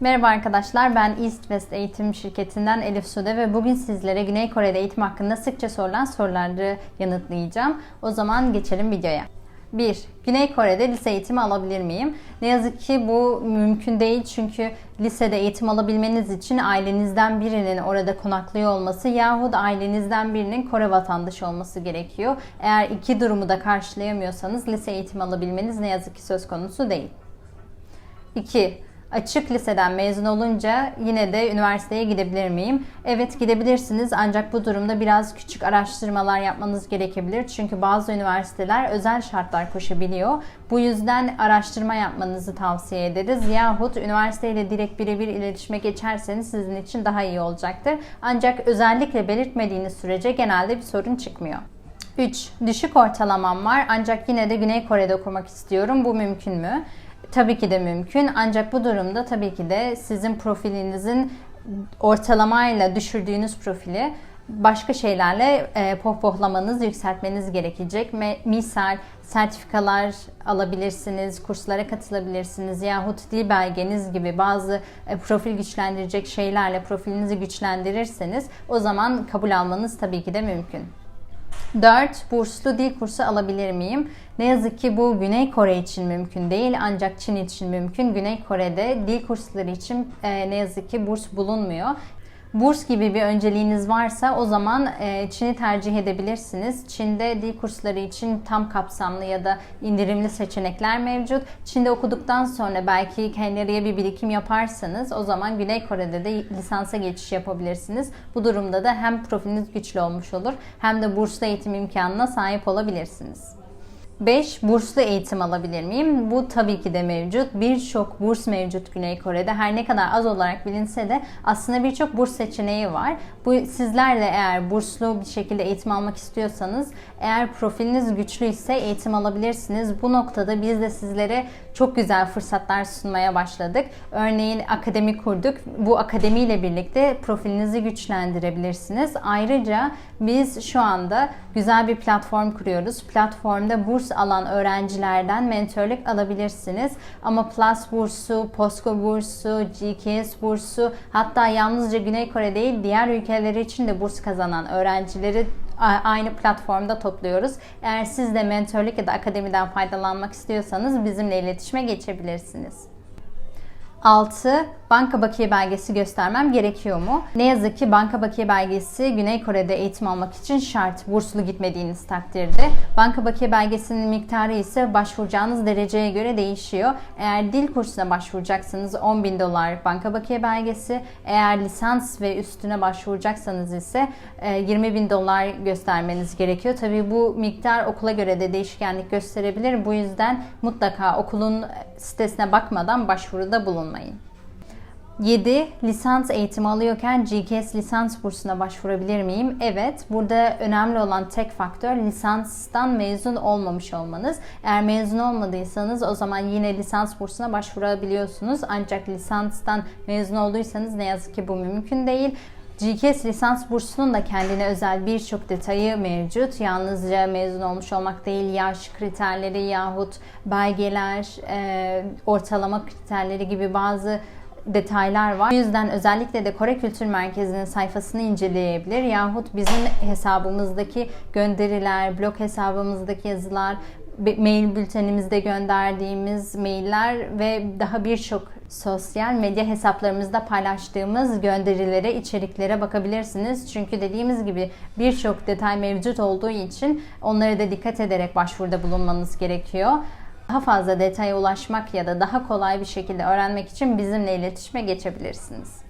Merhaba arkadaşlar, ben East West Eğitim Şirketi'nden Elif Sude ve bugün sizlere Güney Kore'de eğitim hakkında sıkça sorulan soruları yanıtlayacağım. O zaman geçelim videoya. 1. Güney Kore'de lise eğitimi alabilir miyim? Ne yazık ki bu mümkün değil çünkü lisede eğitim alabilmeniz için ailenizden birinin orada konaklıyor olması yahut ailenizden birinin Kore vatandaşı olması gerekiyor. Eğer iki durumu da karşılayamıyorsanız lise eğitimi alabilmeniz ne yazık ki söz konusu değil. 2. Açık liseden mezun olunca yine de üniversiteye gidebilir miyim? Evet gidebilirsiniz ancak bu durumda biraz küçük araştırmalar yapmanız gerekebilir. Çünkü bazı üniversiteler özel şartlar koşabiliyor. Bu yüzden araştırma yapmanızı tavsiye ederiz. Yahut üniversiteyle direkt birebir iletişime geçerseniz sizin için daha iyi olacaktır. Ancak özellikle belirtmediğiniz sürece genelde bir sorun çıkmıyor. 3. Düşük ortalamam var ancak yine de Güney Kore'de okumak istiyorum. Bu mümkün mü? Tabii ki de mümkün ancak bu durumda tabii ki de sizin profilinizin ortalamayla düşürdüğünüz profili başka şeylerle e, pohpohlamanız, yükseltmeniz gerekecek. Me- misal sertifikalar alabilirsiniz, kurslara katılabilirsiniz yahut dil belgeniz gibi bazı e, profil güçlendirecek şeylerle profilinizi güçlendirirseniz o zaman kabul almanız tabii ki de mümkün. 4. Burslu dil kursu alabilir miyim? Ne yazık ki bu Güney Kore için mümkün değil ancak Çin için mümkün. Güney Kore'de dil kursları için e, ne yazık ki burs bulunmuyor. Burs gibi bir önceliğiniz varsa o zaman e, Çin'i tercih edebilirsiniz. Çin'de dil kursları için tam kapsamlı ya da indirimli seçenekler mevcut. Çin'de okuduktan sonra belki kendileriye bir birikim yaparsanız o zaman Güney Kore'de de lisansa geçiş yapabilirsiniz. Bu durumda da hem profiliniz güçlü olmuş olur hem de burslu eğitim imkanına sahip olabilirsiniz. 5. Burslu eğitim alabilir miyim? Bu tabii ki de mevcut. Birçok burs mevcut Güney Kore'de. Her ne kadar az olarak bilinse de aslında birçok burs seçeneği var. Bu sizler de eğer burslu bir şekilde eğitim almak istiyorsanız, eğer profiliniz güçlüyse eğitim alabilirsiniz. Bu noktada biz de sizlere çok güzel fırsatlar sunmaya başladık. Örneğin akademi kurduk. Bu akademiyle birlikte profilinizi güçlendirebilirsiniz. Ayrıca biz şu anda güzel bir platform kuruyoruz. Platformda burs alan öğrencilerden mentorluk alabilirsiniz. Ama Plus bursu, POSCO bursu, GKS bursu hatta yalnızca Güney Kore değil diğer ülkeleri için de burs kazanan öğrencileri aynı platformda topluyoruz. Eğer siz de mentorluk ya da akademiden faydalanmak istiyorsanız bizimle iletişime geçebilirsiniz. 6. Banka bakiye belgesi göstermem gerekiyor mu? Ne yazık ki banka bakiye belgesi Güney Kore'de eğitim almak için şart. Burslu gitmediğiniz takdirde. Banka bakiye belgesinin miktarı ise başvuracağınız dereceye göre değişiyor. Eğer dil kursuna başvuracaksanız 10 bin dolar banka bakiye belgesi. Eğer lisans ve üstüne başvuracaksanız ise 20 e, bin dolar göstermeniz gerekiyor. Tabii bu miktar okula göre de değişkenlik gösterebilir. Bu yüzden mutlaka okulun sitesine bakmadan başvuruda bulunmayın. 7. Lisans eğitimi alıyorken GKS lisans bursuna başvurabilir miyim? Evet. Burada önemli olan tek faktör lisanstan mezun olmamış olmanız. Eğer mezun olmadıysanız o zaman yine lisans bursuna başvurabiliyorsunuz. Ancak lisanstan mezun olduysanız ne yazık ki bu mümkün değil. GKS lisans bursunun da kendine özel birçok detayı mevcut. Yalnızca mezun olmuş olmak değil, yaş kriterleri yahut belgeler, e, ortalama kriterleri gibi bazı detaylar var. Bu yüzden özellikle de Kore Kültür Merkezi'nin sayfasını inceleyebilir yahut bizim hesabımızdaki gönderiler, blog hesabımızdaki yazılar, mail bültenimizde gönderdiğimiz mailler ve daha birçok sosyal medya hesaplarımızda paylaştığımız gönderilere, içeriklere bakabilirsiniz. Çünkü dediğimiz gibi birçok detay mevcut olduğu için onlara da dikkat ederek başvuruda bulunmanız gerekiyor. Daha fazla detaya ulaşmak ya da daha kolay bir şekilde öğrenmek için bizimle iletişime geçebilirsiniz.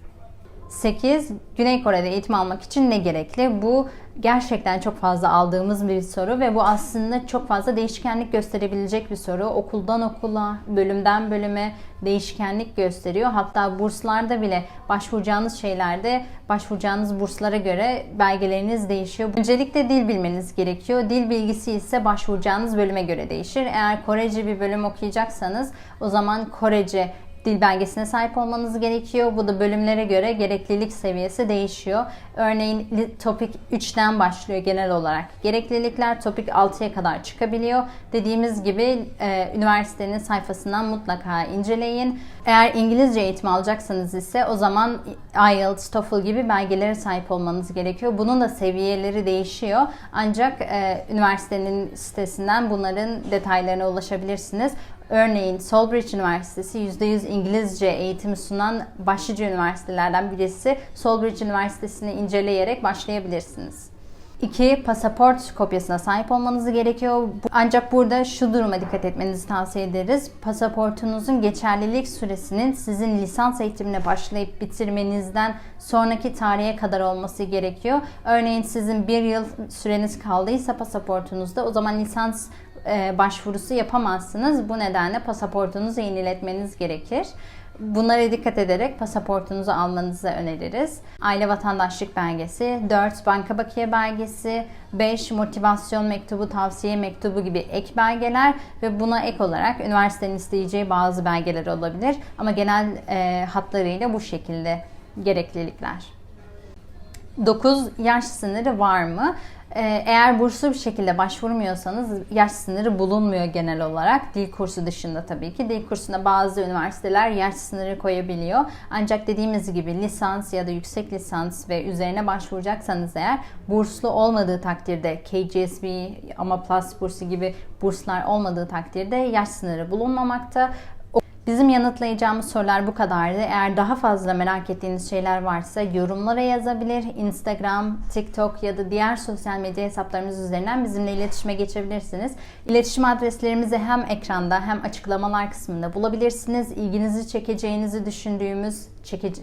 8. Güney Kore'de eğitim almak için ne gerekli? Bu gerçekten çok fazla aldığımız bir soru ve bu aslında çok fazla değişkenlik gösterebilecek bir soru. Okuldan okula, bölümden bölüme değişkenlik gösteriyor. Hatta burslarda bile başvuracağınız şeylerde başvuracağınız burslara göre belgeleriniz değişiyor. Öncelikle dil bilmeniz gerekiyor. Dil bilgisi ise başvuracağınız bölüme göre değişir. Eğer Korece bir bölüm okuyacaksanız o zaman Korece dil belgesine sahip olmanız gerekiyor. Bu da bölümlere göre gereklilik seviyesi değişiyor. Örneğin topik 3'ten başlıyor genel olarak. Gereklilikler topik 6'ya kadar çıkabiliyor. Dediğimiz gibi e, üniversitenin sayfasından mutlaka inceleyin. Eğer İngilizce eğitimi alacaksanız ise o zaman IELTS, TOEFL gibi belgelere sahip olmanız gerekiyor. Bunun da seviyeleri değişiyor. Ancak e, üniversitenin sitesinden bunların detaylarına ulaşabilirsiniz. Örneğin Solbridge Üniversitesi %100 İngilizce eğitimi sunan başlıca üniversitelerden birisi. Solbridge Üniversitesi'ni inceleyerek başlayabilirsiniz. 2. Pasaport kopyasına sahip olmanız gerekiyor. Ancak burada şu duruma dikkat etmenizi tavsiye ederiz. Pasaportunuzun geçerlilik süresinin sizin lisans eğitimine başlayıp bitirmenizden sonraki tarihe kadar olması gerekiyor. Örneğin sizin bir yıl süreniz kaldıysa pasaportunuzda o zaman lisans e, başvurusu yapamazsınız. Bu nedenle pasaportunuzu yeniletmeniz gerekir. Bunlara dikkat ederek pasaportunuzu almanızı öneririz. Aile vatandaşlık belgesi, 4 banka bakiye belgesi, 5 motivasyon mektubu, tavsiye mektubu gibi ek belgeler ve buna ek olarak üniversitenin isteyeceği bazı belgeler olabilir. Ama genel e, hatlarıyla bu şekilde gereklilikler. 9 yaş sınırı var mı? Ee, Eğer burslu bir şekilde başvurmuyorsanız yaş sınırı bulunmuyor genel olarak. Dil kursu dışında tabii ki. Dil kursuna bazı üniversiteler yaş sınırı koyabiliyor. Ancak dediğimiz gibi lisans ya da yüksek lisans ve üzerine başvuracaksanız eğer burslu olmadığı takdirde KGSB ama Plus bursu gibi burslar olmadığı takdirde yaş sınırı bulunmamakta. Bizim yanıtlayacağımız sorular bu kadardı. Eğer daha fazla merak ettiğiniz şeyler varsa yorumlara yazabilir. Instagram, TikTok ya da diğer sosyal medya hesaplarımız üzerinden bizimle iletişime geçebilirsiniz. İletişim adreslerimizi hem ekranda hem açıklamalar kısmında bulabilirsiniz. İlginizi çekeceğinizi düşündüğümüz, çekece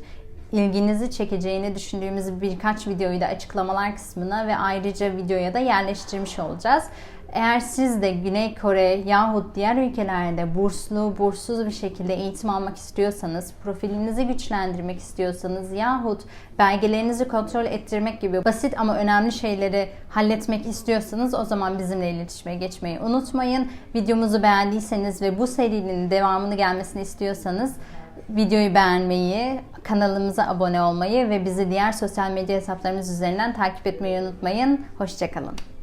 ilginizi çekeceğini düşündüğümüz birkaç videoyu da açıklamalar kısmına ve ayrıca videoya da yerleştirmiş olacağız. Eğer siz de Güney Kore yahut diğer ülkelerde burslu, burssuz bir şekilde eğitim almak istiyorsanız, profilinizi güçlendirmek istiyorsanız yahut belgelerinizi kontrol ettirmek gibi basit ama önemli şeyleri halletmek istiyorsanız o zaman bizimle iletişime geçmeyi unutmayın. Videomuzu beğendiyseniz ve bu serinin devamını gelmesini istiyorsanız videoyu beğenmeyi, kanalımıza abone olmayı ve bizi diğer sosyal medya hesaplarımız üzerinden takip etmeyi unutmayın. Hoşçakalın.